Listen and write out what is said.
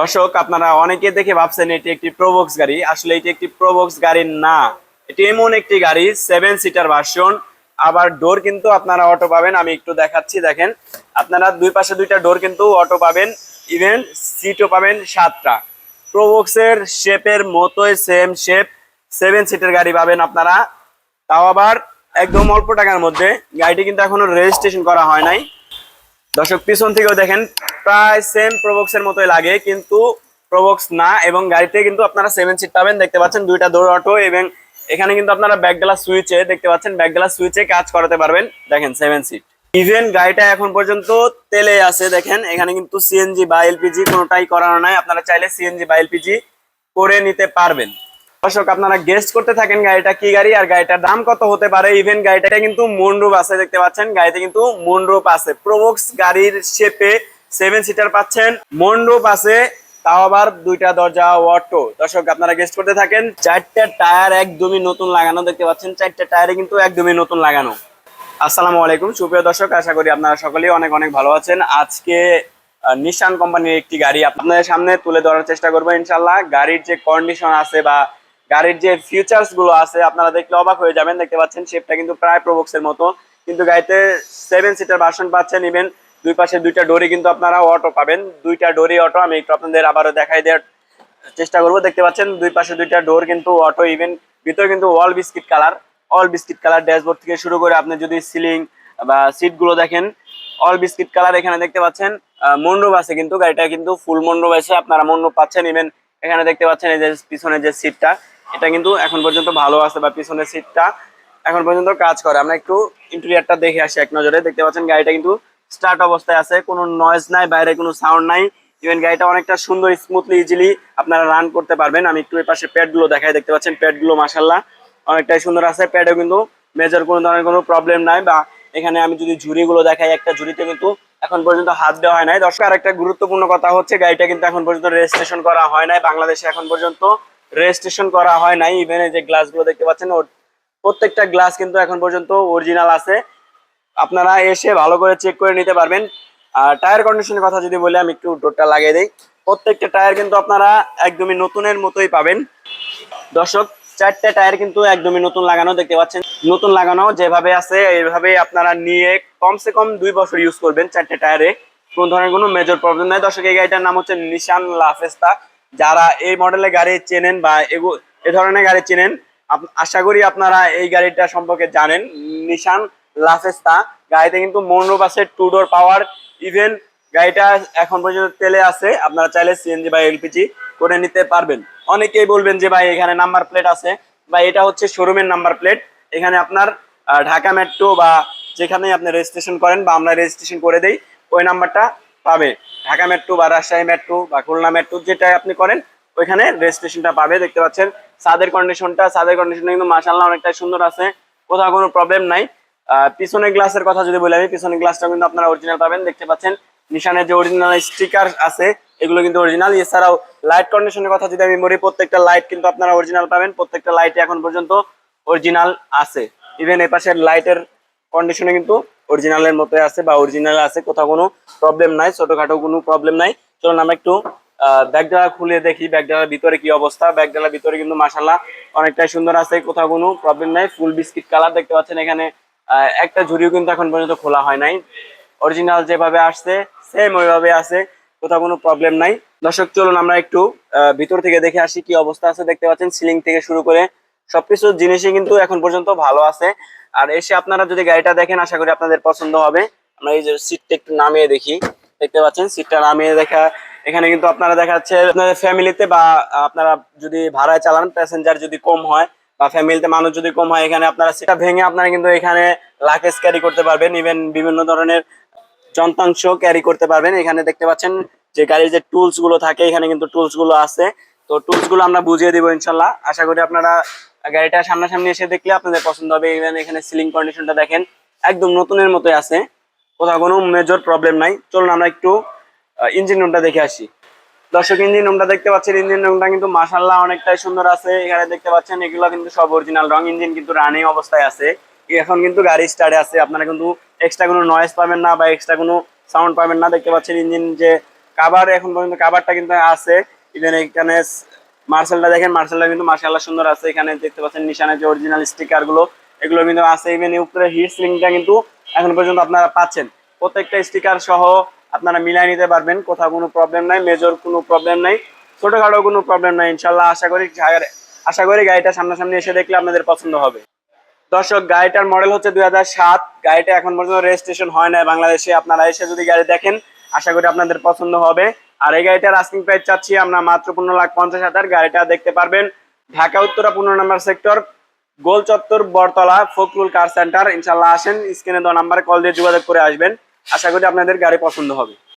দর্শক, আপনারা অনেকে দেখে ভাবছেন এটি একটি প্রোবক্স গাড়ি। আসলে এটি একটি প্রোবক্স গাড়ি না। এটি এমন একটি গাড়ি সেভেন সিটার ভার্সন আবার ডোর কিন্তু আপনারা অটো পাবেন। আমি একটু দেখাচ্ছি, দেখেন। আপনারা দুই পাশে দুইটা ডোর কিন্তু অটো পাবেন। ইভেন সিটও পাবেন সাতটা। প্রোবক্সের শেপের মতোই সেম শেপ সেভেন সিটের গাড়ি পাবেন আপনারা। তাও আবার একদম অল্প টাকার মধ্যে। গাড়িটি কিন্তু এখনও রেজিস্ট্রেশন করা হয় নাই। দর্শক, পিছন থেকেও দেখেন, প্রায় সেম প্রবক্স এর মতোই লাগে, কিন্তু প্রবক্স না, এবং গাড়িতে কিন্তু আপনারা সেভেন সিট পাবেন, দেখতে পাচ্ছেন দুইটা দৌড় অটো এবং এখানে কিন্তু আপনারা ব্যাক গ্লাস সুইচে দেখতে পাচ্ছেন ব্যাক গ্লাস সুইচে কাজ করাতে পারবেন, দেখেন সেভেন সিট ইভেন গাড়িটা এখন পর্যন্ত তেলে আছে, দেখেন, এখানে কিন্তু সিএনজি বা এলপিজি কোনোটাই করানো নাই, আপনারা চাইলে সিএনজি বা এলপিজি করে নিতে পারবেন। দর্শক, আপনারা গেস্ট করতে থাকেন গাড়িটা কি গাড়ি আর গাড়িটার দাম কত হতে পারে। ইভেন গাড়িটা কিন্তু মুন্ডুপ আছে, দেখতে পাচ্ছেন? গাড়িতে কিন্তু মুন্ডুপ আছে। প্রোবক্স গাড়ির শেপে সেভেন সিটার পাচ্ছেন। মন্ডপ আছে, তাও আবার দুইটা দরজা অটো। দর্শক, আপনারা গেস্ট করতে থাকেন, চারটা টায়ার একদমই নতুন লাগানো, দেখতে পাচ্ছেন? চারটা টায়ারে কিন্তু একদমই নতুন লাগানো। আসসালামু আলাইকুম। সুপ্রিয় দর্শক, আশা করি আপনারা সকলেই অনেক অনেক ভালো আছেন। আজকে নিশান কোম্পানির একটি গাড়ি আপনাদের সামনে তুলে ধরার চেষ্টা করব ইনশাল্লাহ গাড়ির যে কন্ডিশন আছে বা গাড়ির যে ফিউচার্সগুলো আছে, আপনারা দেখলে অবাক হয়ে যাবেন, দেখতে পাচ্ছেন শেপটা কিন্তু প্রায় প্রবক্স এর মতো। কিন্তু গাড়িতে সেভেন সিটার ভার্সন পাচ্ছেন ইভেন দুই পাশে দুইটা ডোরি কিন্তু আপনারা অটো পাবেন। দুইটা ডোরি অটো আমি একটু আপনাদের আবারও দেখাই দেওয়ার চেষ্টা করব। দেখতে পাচ্ছেন, দুই পাশে দুইটা ডোর কিন্তু অটো ইভেন ভিতরে কিন্তু all biscuit colour all biscuit colour dashboard থেকে শুরু করে আপনি যদি সিলিং বা সিটগুলো দেখেন অল বিস্কিট কালার এখানে দেখতে পাচ্ছেন। মন্ডপ আছে কিন্তু, গাড়িটা কিন্তু ফুল মন্ডপ আছে, আপনারা মন্ডপ পাচ্ছেন ইভেন এখানে দেখতে পাচ্ছেন এই যে পিছনের যে সিটটা এটা কিন্তু এখন পর্যন্ত ভালো আছে বা পিছনের সিটটা এখন পর্যন্ত কাজ করে। আমরা একটু ইন্টেরিয়ারটা দেখে আসি এক নজরে। দেখতে পাচ্ছেন গাড়িটা কিন্তু স্টার্ট অবস্থায় আছে। কোনো নয়েজ নাই, বাইরে কোনো সাউন্ড নাই। ইভেন গাড়িটা অনেকটা সুন্দর স্মুথলি ইজিলি আপনারা রান করতে পারবেন। আমি একটু এই পাশে প্যাডগুলো দেখাই। দেখতে পাচ্ছেন প্যাডগুলো মাসাল্লাহ অনেকটাই সুন্দর আছে। প্যাডেও কিন্তু মেজর কোনো ধরনের কোনো প্রবলেম নাই বা এখানে আমি যদি ঝুড়িগুলো দেখাই, একটা ঝুড়িতে কিন্তু এখন পর্যন্ত হাত দেওয়া হয় নাই। দর্শক আর একটা গুরুত্বপূর্ণ কথা হচ্ছে, গাড়িটা কিন্তু এখন পর্যন্ত রেজিস্ট্রেশন করা হয় নাই। বাংলাদেশে এখন পর্যন্ত রেজিস্ট্রেশন করা হয় নাই ইভেন যে গ্লাসগুলো দেখতে পাচ্ছেন প্রত্যেকটা গ্লাস কিন্তু এখন পর্যন্ত অরিজিনাল আছে। আপনারা এসে ভালো করে চেক করে নিতে পারবেন। আর টায়ার কন্ডিশনের কথা যদি বলি, আমি একটু ডোরটা লাগিয়ে দিই। প্রত্যেকটা টায়ার কিন্তু আপনারা একদমই নতুনের মতোই পাবেন। দর্শক, চারটে টায়ার কিন্তু একদমই নতুন লাগানো দেখতে পাচ্ছেন। নতুন লাগানো যেভাবে আছে এইভাবে আপনারা নিয়ে কমসে কম দুই বছর ইউজ করবেন চারটে টায়ারে কোন ধরনের কোনো মেজর প্রবলেম নাই। দর্শক, এই গাড়িটার নাম হচ্ছে নিশান লাফেস্তা। যারা এই মডেলের গাড়ি চেনেন বা এ ধরনের গাড়ি চেনেন আশা করি আপনারা এই গাড়িটা সম্পর্কে জানেন। নিশান লাফেস্তা, গাড়িতে কিন্তু মনরূপ আছে টু ডোর পাওয়ার ইভেন গাড়িটা এখন পর্যন্ত তেলে আছে। আপনারা চাইলে সিএনজি বা এলপিজি করে নিতে পারবেন। অনেকেই বলবেন যে ভাই, এখানে নাম্বার প্লেট আছে। বা এটা হচ্ছে শোরুমের নাম্বার প্লেট এখানে আপনার ঢাকা মেট্রো বা যেখানে আপনি রেজিস্ট্রেশন করেন বা আমরা রেজিস্ট্রেশন করে দেই, ওই নাম্বারটা পাবে। ঢাকা মেট্রো বা রাজশাহী মেট্রো বা খুলনা মেট্রো যেটা আপনি করেন, ওইখানে রেজিস্ট্রেশনটা পাবে, দেখতে পাচ্ছেন। ছাদের কন্ডিশনটা ছাদের কন্ডিশনটা কিন্তু মাসাল্লাহ অনেকটাই সুন্দর আছে। কোথাও কোনো প্রবলেম নাই। পিছনে গ্লাসের কথা যদি বলি আমি পিছনের গ্লাসটা কিন্তু আপনারা অরিজিনাল পাবেন। দেখতে পাচ্ছেন, নিশানের যে অরিজিনাল স্টিকার আছে, এগুলো কিন্তু অরিজিনাল এছাড়াও লাইট কন্ডিশনের কথা যদি আমি বলি, প্রত্যেকটা লাইট কিন্তু আপনারা অরিজিনাল পাবেন। প্রত্যেকটা লাইট এখন পর্যন্ত অরিজিনাল আছে। ইভেন এই পাশের লাইটের কন্ডিশনে কিন্তু অরিজিনালের মতো আছে বা অরিজিনাল আছে, কোথাও কোনো প্রবলেম নাই, ছোটখাটো কোনো প্রবলেম নাই। চলুন আমরা একটু ব্যাগডালা খুলে দেখি, ব্যাগডালার ভিতরে কি অবস্থা। ব্যাগডালার ভিতরে কিন্তু মাসাল্লাহ অনেকটাই সুন্দর আছে, কোথাও কোনো প্রবলেম নাই ফুল বিস্কিট কালার দেখতে পাচ্ছেন এখানে। একটা ঝুড়িও কিন্তু এখন পর্যন্ত খোলা হয় নাই। অরিজিনাল যেভাবে আসছে সেম ওইভাবে আছে, কোথাও কোনো প্রবলেম নাই। দর্শক, চলুন আমরা একটু ভিতর থেকে দেখে আসি কি অবস্থা আছে। দেখতে পাচ্ছেন সিলিং থেকে শুরু করে সবকিছু জিনিসই কিন্তু এখন পর্যন্ত ভালো আছে। আর এসে আপনারা যদি গাড়িটা দেখেন, আশা করি আপনাদের পছন্দ হবে। আমরা এই যে সিটটা একটু নামিয়ে দেখি। দেখতে পাচ্ছেন, সিটটা নামিয়ে দেখা, এখানে কিন্তু আপনারা দেখা যাচ্ছে আপনাদের ফ্যামিলিতে বা আপনারা যদি ভাড়ায় চালান প্যাসেঞ্জার যদি কম হয় বা ফ্যামিলিতে মানুষ যদি কম হয়, এখানে আপনারা সেটা ভেঙে আপনারা কিন্তু এখানে লাকেজ ক্যারি করতে পারবেন। ইভেন বিভিন্ন ধরনের যন্ত্রাংশ ক্যারি করতে পারবেন। এখানে দেখতে পাচ্ছেন যে গাড়ির যে টুলসগুলো থাকে, এখানে কিন্তু টুলসগুলো আছে। তো টুলসগুলো আমরা বুঝিয়ে দিব ইনশাল্লাহ। আশা করি আপনারা গাড়িটা সামনাসামনি এসে দেখলে আপনাদের পছন্দ হবে ইভেন এখানে সিলিং কন্ডিশনটা দেখেন, একদম নতুনের মতোই আছে। কোথাও কোনো মেজর প্রবলেম নাই। চলুন আমরা একটু ইঞ্জিন রুমটা দেখে আসি। দর্শক ইঞ্জিন রুমটা দেখতে পাচ্ছেন ইঞ্জিন রুমটা কিন্তু মাসাল্লাহ অনেকটাই সুন্দর আছে। এখানে দেখতে পাচ্ছেন, এগুলো কিন্তু সব অরিজিনাল রং। ইঞ্জিন কিন্তু রানিং অবস্থায় আছে। এখন কিন্তু গাড়ি স্টার্টে আছে। আপনারা কিন্তু এক্সট্রা কোনো নয়েজ পাবেন না বা এক্সট্রা কোনো সাউন্ড পাবেন না। দেখতে পাচ্ছেন ইঞ্জিন যে কাবার এখন পর্যন্ত কাবারটা কিন্তু আছে। ইভেন এখানে মার্শালটা দেখেন, মার্শালটা কিন্তু মার্শাল্লাহ সুন্দর আছে। এখানে দেখতে পাচ্ছেন নিশানের যে অরিজিনাল স্টিকারগুলো এগুলো কিন্তু আছে। ইভেন উপরে হিট স্লিংটা কিন্তু এখন পর্যন্ত আপনারা পাচ্ছেন। প্রত্যেকটা স্টিকার সহ আপনারা মিলাই নিতে পারবেন, কোথাও কোনো প্রবলেম নাই মেজর কোনো প্রবলেম নাই, ছোটখাটো কোনো প্রবলেম নাই। ইনশাল্লাহ আশা করি আশা করি গাড়িটা সামনাসামনি এসে দেখলে আপনাদের পছন্দ হবে। দর্শক, গাড়িটার মডেল হচ্ছে দুই সাত। গাড়িটা এখন পর্যন্ত রেজিস্ট্রেশন হয় না বাংলাদেশে। আপনারা এসে যদি গাড়ি দেখেন, আশা করি আপনাদের পছন্দ হবে। আর এই গাড়িটার আস্কিং প্রাইস চাচ্ছি আমরা মাত্র পনেরো লাখ পঞ্চাশ হাজার। গাড়িটা দেখতে পারবেন ঢাকা, উত্তরা, পনেরো নম্বর সেক্টর গোল চত্বর বরতলা ফখরুল কার সেন্টার ইনশাল্লাহ আসেন স্ক্রিনে দেওয়া নাম্বারে কল দিয়ে যোগাযোগ করে আসবেন। আশা করি আপনাদের গাড়ি পছন্দ হবে।